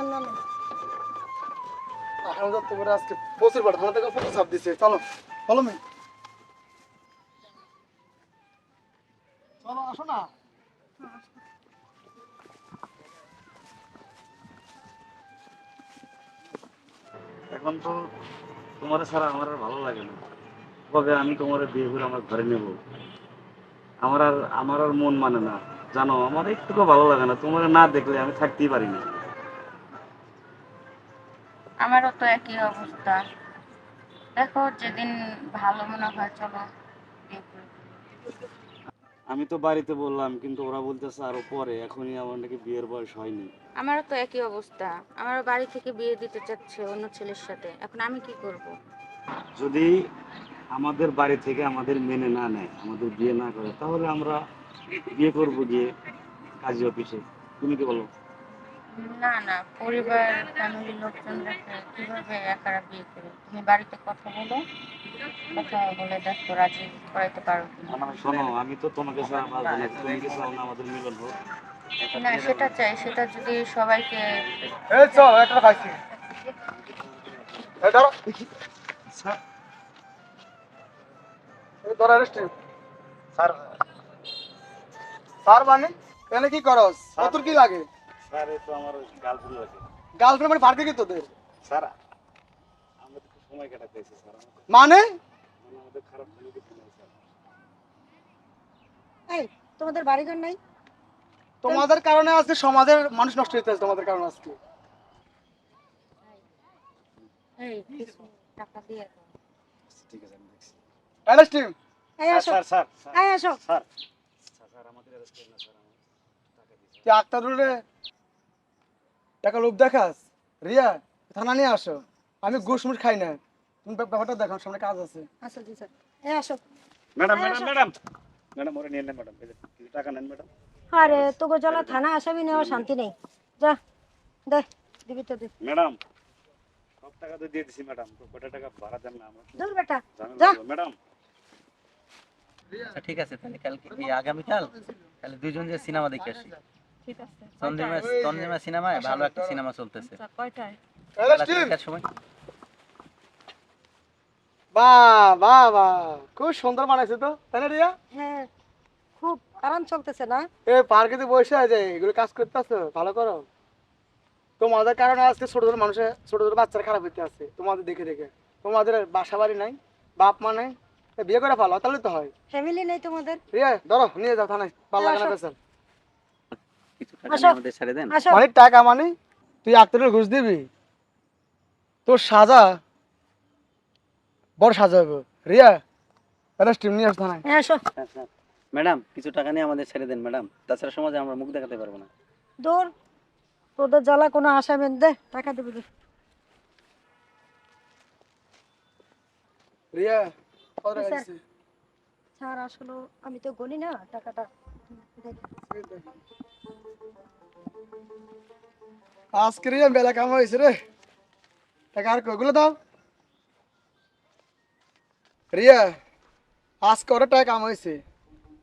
আর নামে এখন তো তোমার আজকে প্রচুর বড় থানা থেকে ফটো ছাপ দিছে চলো। চলো মেয়ে। চলো আসো না। এখন তো তোমার ছাড়া আমার আর ভালো লাগে না। তবে আমি তোমার বিয়ে করে আমার ঘরে নেব। আমার আর আমার আর মন মানে না। জানো আমার একটুকু ভালো লাগে না। তোমার না দেখলে আমি থাকতেই পারি না। আমারও তো একই অবস্থা। দেখো যেদিন ভালো মনে হয় চলো। আমি তো বাড়িতে বললাম কিন্তু ওরা বলতেছে আরও পরে এখনই আমার নাকি বিয়ের বয়স হয়নি। আমারও তো একই অবস্থা। আমার বাড়ি থেকে বিয়ে দিতে চাচ্ছে অন্য ছেলের সাথে। এখন আমি কি করব? যদি আমাদের বাড়ি থেকে আমাদের মেনে না নেয় আমাদের বিয়ে না করে তাহলে আমরা বিয়ে করব গিয়ে কাজী অফিসে। তুমি কি বলো? না না পরিবার ফ্যামিলির লোকজন দেখে কীভাবে একারা বিয়ে করে? তুমি বাড়িতে কথা বলো কথা বলে দেখো রাজি করাইতে পারো কিনা। শোনো আমি তো তোমাকে তুমি কি চাও না আমাদের মিলন হোক? না সেটা চাই সেটা যদি সবাইকে এই চল একটা খাইছি। এই ধরো। এই ধরো রেস্ট স্যার। স্যার মানে? এখানে কি করস? কতর কি লাগে? স্যার এই তো আমার গার্লফ্রেন্ড লাগে গার্লফ্রেন্ড মানে ভাড়তে কি তোদের? স্যার আমরা তো সময় কাটাতে এসেছি স্যার। মানে? মানে আমাদের খারাপ কিছু নেই স্যার। এই তোমাদের বাড়িঘর নাই? তোমাদের কারণে আজকে সমাজের মানুষ নষ্ট হইতেছে তোমাদের কারণে আজকে। এই টাকা দিয়ে ঠিক আছে আমি দেখছি। Arrest team. এই আসো। স্যার স্যার স্যার এই আসো। স্যার। স্যার স্যার আমাদের অ্যারেস্ট করেন না স্যার আমার টাকা দিন আক্তারুরে টাকা লোভ দেখাস? রিয়া থানা নিয়ে আসো। আমি ঘুষ মুষ খাই না। তুমি ব্যাপারটা দেখো সামনে কাজ আছে। আসো জি স্যার। এই আসো। Madam madam madam. ম্যাডাম ওরে নিয়ে নেন ম্যাডাম। কিছু টাকা নেন ম্যাডাম। আরে তোকে জ্বালা থানা আসামি নেওয়া শান্তি নেই। যা দে দিবি তো দে। ম্যাডাম সব টাকা তো দিয়ে দিছি ম্যাডাম। তো টাকা ভাড়া দেন না আমরা। দূর বেটা। যা। ম্যাডাম। আচ্ছা ঠিক আছে তাহলে কালকে আগামীকাল? তাহলে দুজন যে সিনেমা দেখে আসি। ঠিক আছে। চন্দ্রিমা চন্দ্রিমা সিনেমায় ভালো একটা সিনেমা চলতেছে। কয়টায়? অ্যারেস্ট বেলা টিম তিনটার সময়। বাহ বাহ বাহ খুব সুন্দর বানাইছে তো তাই না রিয়া? হ্যাঁ খুব আরাম চলতেছে না? এ পার্কে বসে আছে এগুলো কাজ করতেছো? ভালো করো। তোমাদের কারণে আজকে ছোট ছোট মানুষের ছোট ছোট বাচ্চারা খারাপ হইতে আছে তোমাদের দেখে দেখে। তোমাদের বাসা বাড়ি নাই বাপ মা নাই বিয়ে করে ভালো তাহলে তো হয়। ফ্যামিলি নেই তোমাদের? রিয়া ধরো নিয়ে যাও থানায় ভালো লাগে না। বেচার কিছু টাকা আমাদের ছেড়ে দেন। অনেক টাকা মানে তুই আক্তারের ঘুষ দিবি? তোর সাজা বড় সাজা হবে। রিয়া এটা স্টিম নিয়ে আসো থানায়। এই আসো হ্যাঁ, স্যার। ম্যাডাম কিছু টাকা নিয়ে আমাদের ছেড়ে দেন ম্যাডাম। তাছাড়া সমাজে আমরা মুখ দেখাতে পারব না। দূর তোদের জ্বালা কোনো আসামি দে টাকা দিবি দে। রিয়া। দিছে? স্যার। আসলে আমি তো গনি না টাকাটা আজকে বেলা কাম হয়েছে রে? টাকা আর কইগুলো দাও? রিয়া আজকে ওরা টাকা কাম হয়েছে।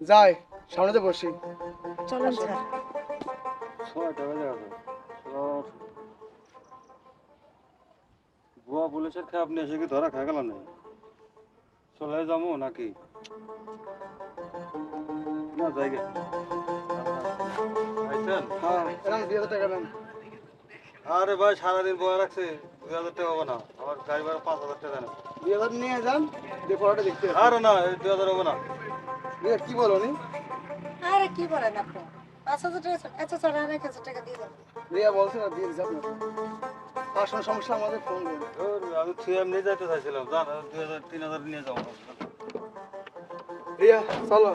যাই সামনে তো বসি। চলুন স্যার। ভুয়া পুলিশের খেয়ে আপনি এসে কি ধরা খা গেল না চলে যাব নাকি? জায়গা। আইছেন? হ্যাঁ দেন। আরে ভাই সারাদিন বয়ে রাখছে দুই হাজার টাকা হবে না। আমার গাড়ি ভাড়া পাঁচ হাজার টাকা নেই দুই হাজার নিয়ে যান দিয়ে পড়াটা দেখতে আরে না দুই হাজার হবে না। কি বলো নি? আরে কি বলেন আপনি? পাঁচ হাজার টাকা আচ্ছা স্যার আর এক হাজার টাকা দিয়ে দেন বলছে না দিয়ে আপনার সমস্যা আমাদের ফোন করুন আমি থুয়ে এমনি যাইতে চাইছিলাম। জান দুই হাজার তিন হাজার নিয়ে যাব রিয়া চলো।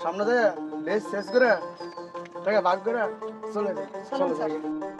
সামনে যায় বেশ শেষ করে তাকে ভাগ করে চলে যাই। চলে যায় যাই